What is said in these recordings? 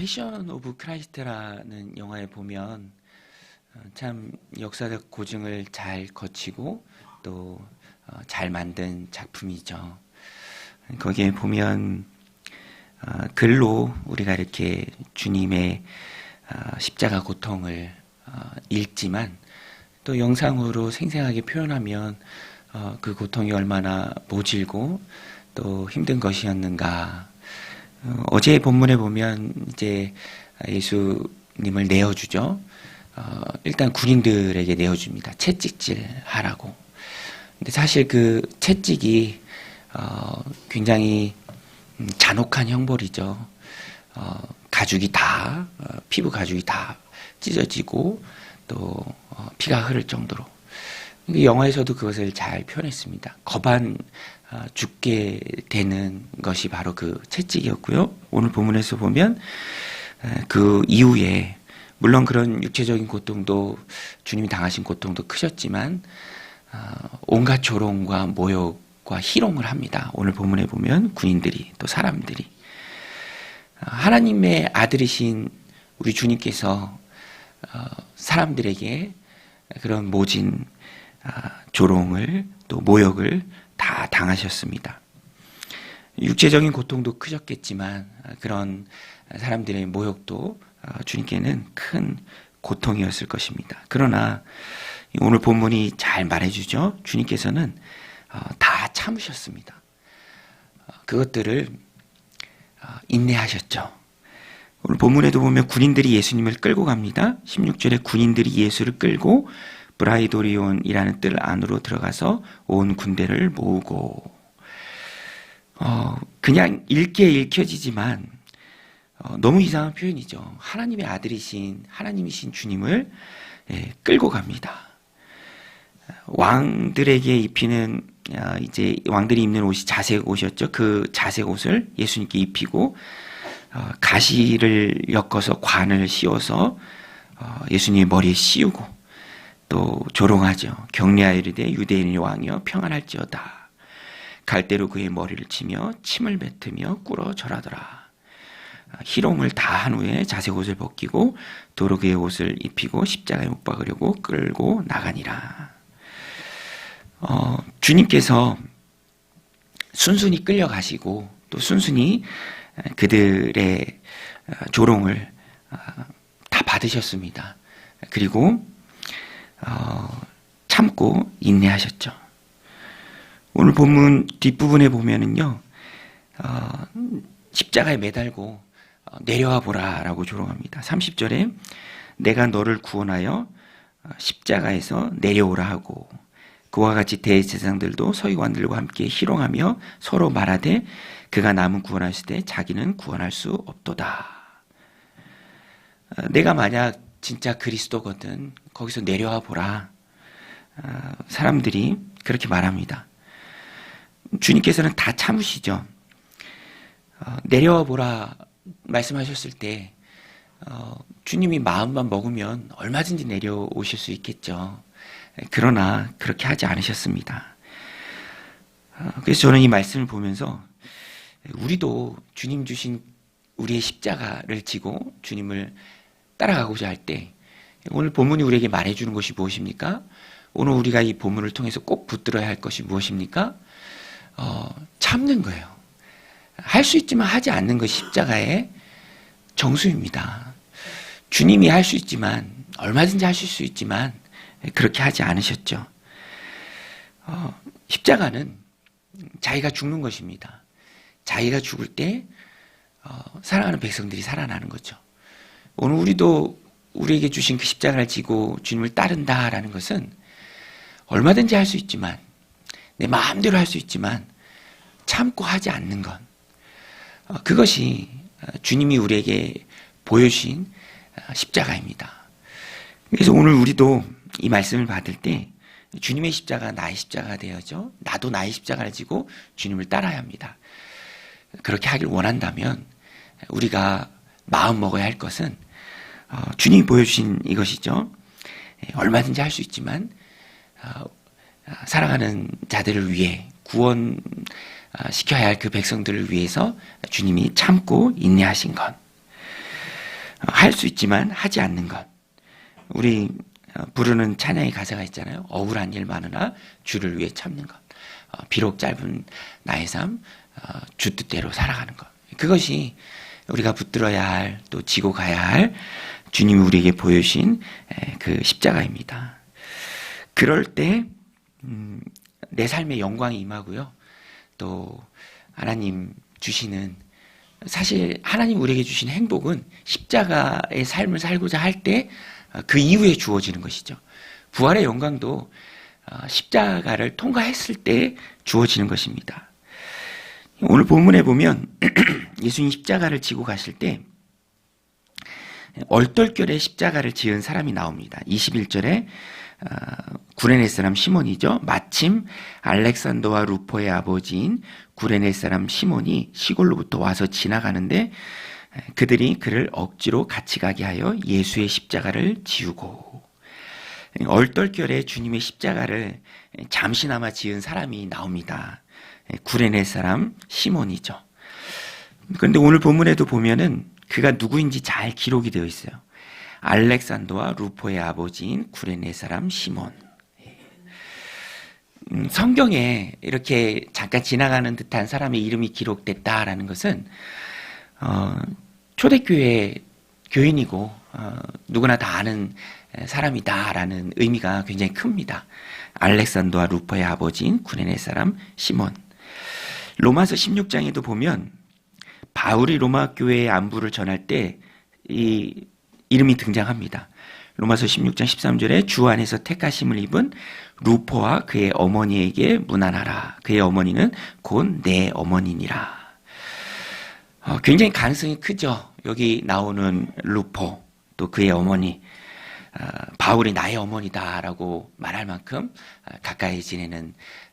패션 오브 크라이스트라는 영화에 보면 어, 참 역사적 고증을 잘 거치고 또 잘 만든 작품이죠. 거기에 보면 어, 글로 우리가 이렇게 주님의 어, 십자가 고통을 어, 읽지만 또 영상으로 생생하게 표현하면 어, 그 고통이 얼마나 모질고 또 힘든 것이었는가. 어, 어제 본문에 보면 이제 예수님을 내어주죠. 어, 일단 군인들에게 내어줍니다. 채찍질 하라고. 근데 사실 그 채찍이 어, 굉장히 음, 잔혹한 형벌이죠. 어, 가죽이 다 어, 피부 가죽이 다 찢어지고 또 어, 피가 흐를 정도로. 영화에서도 그것을 잘 표현했습니다. 거반 어, 죽게 되는 것이 바로 그 채찍이었고요. 오늘 본문에서 보면 에, 그 이후에 물론 그런 육체적인 고통도 주님이 당하신 고통도 크셨지만 어, 온갖 조롱과 모욕과 희롱을 합니다. 오늘 본문에 보면 군인들이 또 사람들이 어, 하나님의 아들이신 우리 주님께서 어, 사람들에게 그런 모진 아, 조롱을 또 모욕을 다 당하셨습니다. 육체적인 고통도 크셨겠지만 아, 그런 사람들의 모욕도 아, 주님께는 큰 고통이었을 것입니다. 그러나 오늘 본문이 잘 말해주죠. 주님께서는 어, 다 참으셨습니다. 어, 그것들을 어, 인내하셨죠. 오늘 본문에도 보면 군인들이 예수님을 끌고 갑니다. 16절에 군인들이 예수를 끌고 브라이도리온이라는 뜰 안으로 들어가서 온 군대를 모으고 어, 그냥 읽게 읽혀지지만 어, 너무 이상한 표현이죠. 하나님의 아들이신 하나님이신 주님을 예, 끌고 갑니다. 왕들에게 입히는 아, 이제 왕들이 입는 옷이 자색 옷이었죠. 그 자색 옷을 예수님께 입히고 어, 가시를 엮어서 관을 씌워서 어, 예수님의 머리에 씌우고 또 조롱하죠. 경례하여 이르되 유대인의 왕이여 평안할지어다. 갈대로 그의 머리를 치며 침을 뱉으며 꿇어 절하더라. 희롱을 다 한 후에 자색 옷을 벗기고 도로 그의 옷을 입히고 십자가에 못 박으려고 끌고 나가니라. 어, 주님께서 순순히 끌려가시고 또 순순히 그들의 조롱을 어, 다 받으셨습니다. 그리고 어, 참고 인내하셨죠. 오늘 본문 뒷부분에 보면은요, 어, 십자가에 매달고 어, 내려와 보라라고 조롱합니다. 30절에 내가 너를 구원하여 어, 십자가에서 내려오라 하고 그와 같이 대제사장들도 서기관들과 함께 희롱하며 서로 말하되 그가 남은 구원하실 때 자기는 구원할 수 없도다. 어, 내가 만약 진짜 그리스도거든 거기서 내려와 보라. 사람들이 그렇게 말합니다. 주님께서는 다 참으시죠. 내려와 보라 말씀하셨을 때 어, 주님이 마음만 먹으면 얼마든지 내려오실 수 있겠죠. 그러나 그렇게 하지 않으셨습니다. 어, 그래서 저는 이 말씀을 보면서 우리도 주님 주신 우리의 십자가를 지고 주님을 따라가고자 할 때 오늘 본문이 우리에게 말해주는 것이 무엇입니까? 오늘 우리가 이 본문을 통해서 꼭 붙들어야 할 것이 무엇입니까? 어, 참는 거예요. 할 수 있지만 하지 않는 것이 십자가의 정수입니다. 주님이 할 수 있지만 얼마든지 하실 수 있지만 그렇게 하지 않으셨죠. 어, 십자가는 자기가 죽는 것입니다. 자기가 죽을 때 어, 사랑하는 백성들이 살아나는 거죠. 오늘 우리도 우리에게 주신 그 십자가를 지고 주님을 따른다라는 것은 얼마든지 할 수 있지만 내 마음대로 할 수 있지만 참고 하지 않는 것 어, 그것이 주님이 우리에게 보여주신 십자가입니다. 그래서 오늘 우리도 이 말씀을 받을 때 주님의 십자가 나의 십자가 되어져 나도 나의 십자가를 지고 주님을 따라야 합니다. 그렇게 하길 원한다면 우리가 마음 먹어야 할 것은 어, 주님이 보여주신 이것이죠. 예, 얼마든지 할 수 있지만 어, 사랑하는 자들을 위해 구원 시켜야 할 그 백성들을 위해서 주님이 참고 인내하신 것. 할 수 있지만 하지 않는 것. 우리 어, 부르는 찬양의 가사가 있잖아요. 억울한 일 많으나 주를 위해 참는 것. 어, 비록 짧은 나의 삶, 어, 주 뜻대로 살아가는 것. 그것이 우리가 붙들어야 할, 또 지고 가야 할 주님이 우리에게 보여주신 그 십자가입니다. 그럴 때, 음, 내 삶의 영광이 임하고요. 또, 하나님 주시는, 사실 하나님 우리에게 주신 행복은 십자가의 삶을 살고자 할 때 그 이후에 주어지는 것이죠. 부활의 영광도 십자가를 통과했을 때 주어지는 것입니다. 오늘 본문에 보면 예수님 십자가를 지고 가실 때 얼떨결에 십자가를 지은 사람이 나옵니다. 21절에 어, 구레네 사람 시몬이죠. 마침 알렉산더와 루포의 아버지인 구레네 사람 시몬이 시골로부터 와서 지나가는데 그들이 그를 억지로 같이 가게 하여 예수의 십자가를 지우고 얼떨결에 주님의 십자가를 잠시나마 지은 사람이 나옵니다. 구레네 사람 시몬이죠. 그런데 오늘 본문에도 보면은 그가 누구인지 잘 기록이 되어 있어요. 알렉산더와 루포의 아버지인 구레네 사람 시몬. 음, 성경에 이렇게 잠깐 지나가는 듯한 사람의 이름이 기록됐다라는 것은 어, 초대교회 교인이고 어, 누구나 다 아는 사람이다라는 의미가 굉장히 큽니다. 알렉산더와 루퍼의 아버지인 구레네 사람 시몬. 로마서 16장에도 보면 바울이 로마 교회의 안부를 전할 때 이 이름이 등장합니다. 로마서 16장 13절에 주 안에서 택하심을 입은 루퍼와 그의 어머니에게 문안하라. 그의 어머니는 곧 내 어머니니라. 어, 굉장히 가능성이 크죠. 여기 나오는 루퍼 또 그의 어머니 어, 바울이 나의 어머니다라고 말할 만큼 어, 가까이 지내는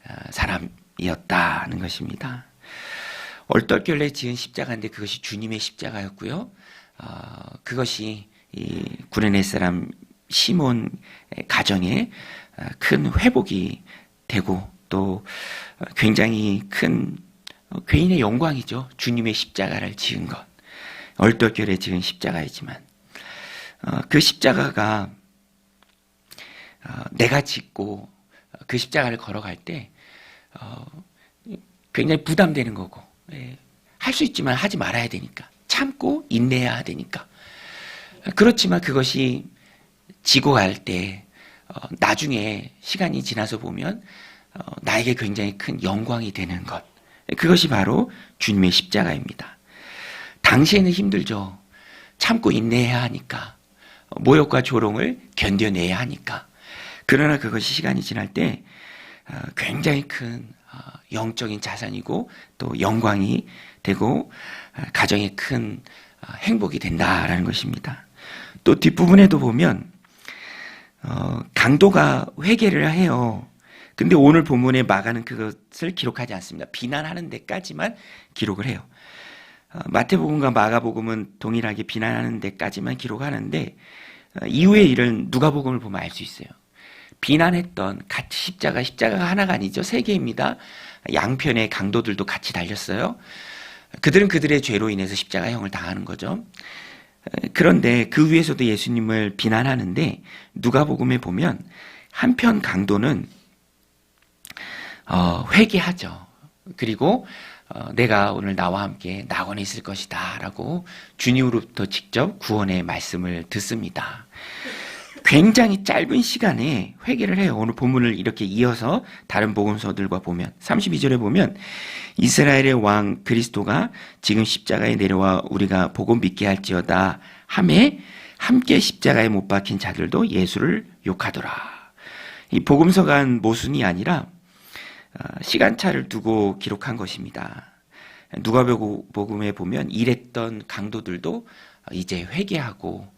어, 사람이었다는 것입니다. 얼떨결에 지은 십자가인데 그것이 주님의 십자가였고요. 어, 그것이 이 구레네 사람 시몬 가정에 어, 큰 회복이 되고 또 굉장히 큰 괴인의 영광이죠. 주님의 십자가를 지은 것. 얼떨결에 지은 십자가이지만 어, 그 십자가가 내가 짓고 그 십자가를 걸어갈 때 굉장히 부담되는 거고 예, 할 수 있지만 하지 말아야 되니까. 참고 인내해야 되니까. 그렇지만 그것이 지고 갈 때, 어, 나중에 시간이 지나서 보면, 어, 나에게 굉장히 큰 영광이 되는 것. 그것이 바로 주님의 십자가입니다. 당시에는 힘들죠. 참고 인내해야 하니까. 모욕과 조롱을 견뎌내야 하니까. 그러나 그것이 시간이 지날 때 어, 굉장히 큰 어, 영적인 자산이고 또 영광이 되고 어, 가정의 큰 어, 행복이 된다라는 것입니다. 또 뒷부분에도 보면 어, 강도가 회개를 해요. 근데 오늘 본문에 마가는 그것을 기록하지 않습니다. 비난하는 데까지만 기록을 해요. 어, 마태복음과 마가복음은 동일하게 비난하는 데까지만 기록하는데 어, 이후의 일은 누가복음을 보면 알 수 있어요. 비난했던 같이 십자가, 십자가가 하나가 아니죠. 세 개입니다. 양편의 강도들도 같이 달렸어요. 그들은 그들의 죄로 인해서 십자가형을 당하는 거죠. 그런데 그 위에서도 예수님을 비난하는데 누가복음에 보면 한편 강도는 어, 회개하죠. 그리고 어, 내가 오늘 나와 함께 낙원에 있을 것이다라고 주님으로부터 직접 구원의 말씀을 듣습니다. 굉장히 짧은 시간에 회개를 해요. 오늘 본문을 이렇게 이어서 다른 복음서들과 보면 32절에 보면 이스라엘의 왕 그리스도가 지금 십자가에 내려와 우리가 복음 믿게 할지어다 함에 함께 십자가에 못 박힌 자들도 예수를 욕하더라. 이 복음서가 한 모순이 아니라 어, 시간차를 두고 기록한 것입니다. 누가복음에 보면 일했던 강도들도 이제 회개하고 어,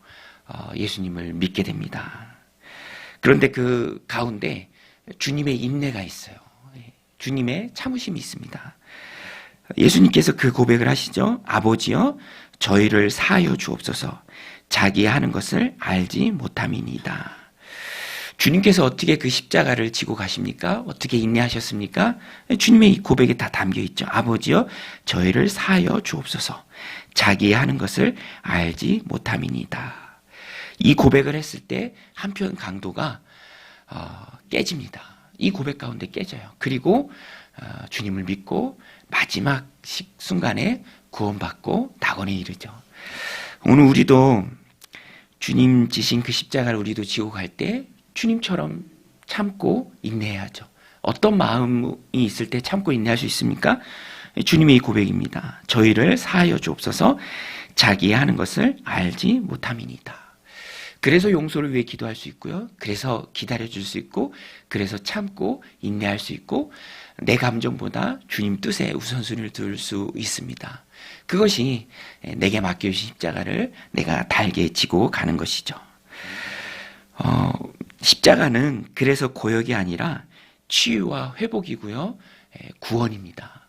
예수님을 믿게 됩니다. 그런데 그 가운데 주님의 인내가 있어요. 예, 주님의 참으심이 있습니다. 예수님께서 그 고백을 하시죠. 아버지여, 저희를 사하여 주옵소서. 자기 하는 것을 알지 못함이니다. 주님께서 어떻게 그 십자가를 지고 가십니까? 어떻게 인내하셨습니까? 주님의 이 고백에 다 담겨 있죠. 아버지여, 저희를 사하여 주옵소서. 자기 하는 것을 알지 못함이니다. 이 고백을 했을 때 한편 강도가 어, 깨집니다. 이 고백 가운데 깨져요. 그리고 어, 주님을 믿고 마지막 순간에 구원받고 낙원에 이르죠. 오늘 우리도 주님 지신 그 십자가를 우리도 지고 갈 때 주님처럼 참고 인내해야죠. 어떤 마음이 있을 때 참고 인내할 수 있습니까? 주님의 이 고백입니다. 저희를 사하여 주옵소서 자기 하는 것을 알지 못함이니다. 그래서 용서를 위해 기도할 수 있고요. 그래서 기다려줄 수 있고, 그래서 참고 인내할 수 있고, 내 감정보다 주님 뜻에 우선순위를 둘 수 있습니다. 그것이 내게 맡겨주신 십자가를 내가 달게 지고 가는 것이죠. 어, 십자가는 그래서 고역이 아니라 치유와 회복이고요. 구원입니다.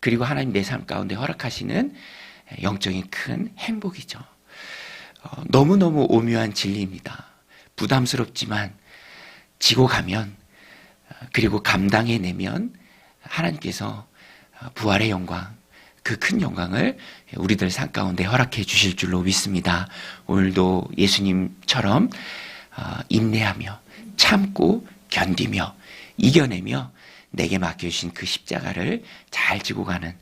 그리고 하나님 내 삶 가운데 허락하시는 영적인 큰 행복이죠. 어, 너무너무 오묘한 진리입니다. 부담스럽지만 지고 가면 어, 그리고 감당해내면 하나님께서 어, 부활의 영광, 그 큰 영광을 우리들 삶 가운데 허락해 주실 줄로 믿습니다. 오늘도 예수님처럼 인내하며 참고 견디며 이겨내며 내게 맡겨주신 그 십자가를 잘 지고 가는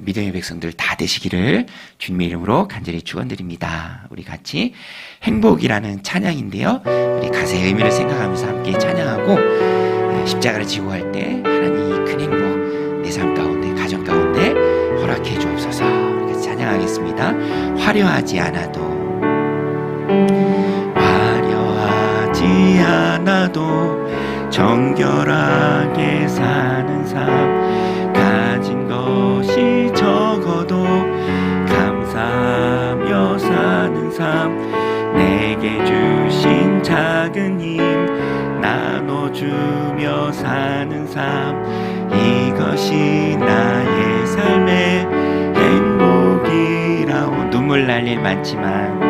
믿음의 백성들 다 되시기를 주님의 이름으로 간절히 축원드립니다. 우리 같이 행복이라는 찬양인데요. 우리 가사의 의미를 생각하면서 함께 찬양하고 십자가를 지고 갈 때 하나님 이 큰 행복 내 삶 가운데 가정 가운데 허락해 주옵소서. 우리 같이 찬양하겠습니다. 화려하지 않아도 화려하지 않아도 정결하게 사는 삶 가진 것이 적어도 감사하며 사는 삶. 내게 주신 작은 힘 나눠주며 사는 삶. 이것이 나의 삶의 행복이라오 눈물 날일 많지만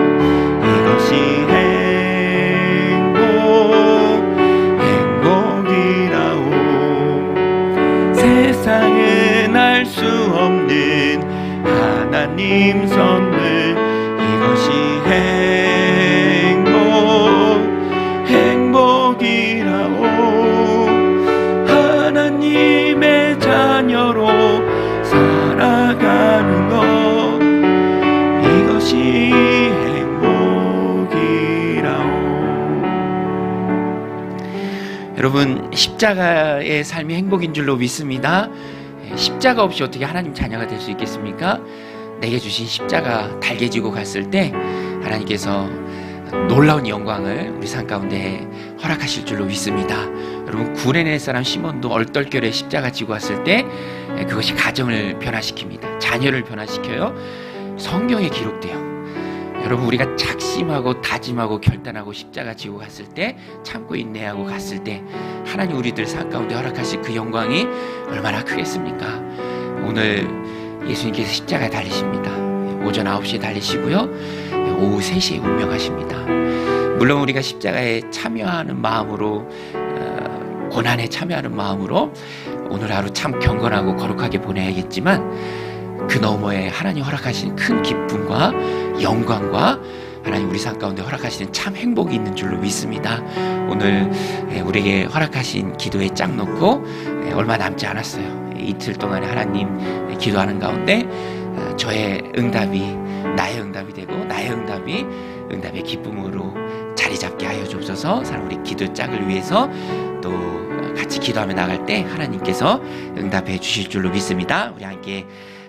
하나님 선물 이것이 행복 행복이라오 하나님의 자녀로 살아가는 것 이것이 행복이라오 여러분 십자가의 삶이 행복인 줄로 믿습니다. 예, 십자가 없이 어떻게 하나님 자녀가 될 수 있겠습니까? 내게 주신 십자가 달게 지고 갔을 때 하나님께서 놀라운 영광을 우리 삶 가운데 허락하실 줄로 믿습니다. 여러분 구레네 사람 시몬도 얼떨결에 십자가 지고 왔을 때 예, 그것이 가정을 변화시킵니다. 자녀를 변화시켜요. 성경에 기록돼요. 여러분 우리가 작심하고 다짐하고 결단하고 십자가 지고 갔을 때 참고 인내하고 갔을 때 하나님 우리들 삶 가운데 허락하실 그 영광이 얼마나 크겠습니까? 오늘 예수님께서 십자가에 달리십니다. 오전 9시에 달리시고요. 오후 3시에 운명하십니다. 물론 우리가 십자가에 참여하는 마음으로 어, 고난에 참여하는 마음으로 오늘 하루 참 경건하고 거룩하게 보내야겠지만 그 너머에 하나님 허락하신 큰 기쁨과 영광과 하나님 우리 삶 가운데 허락하시는 참 행복이 있는 줄로 믿습니다. 오늘 우리에게 허락하신 기도에 짝 놓고 얼마 남지 않았어요. 이틀 동안에 하나님 기도하는 가운데 어, 저의 응답이 나의 응답이 되고 나의 응답이 응답의 기쁨으로 자리 잡게 하여 주옵소서. 사랑 우리 기도 짝을 위해서 또 같이 기도하며 나갈 때 하나님께서 응답해 주실 줄로 믿습니다. 우리 함께 어,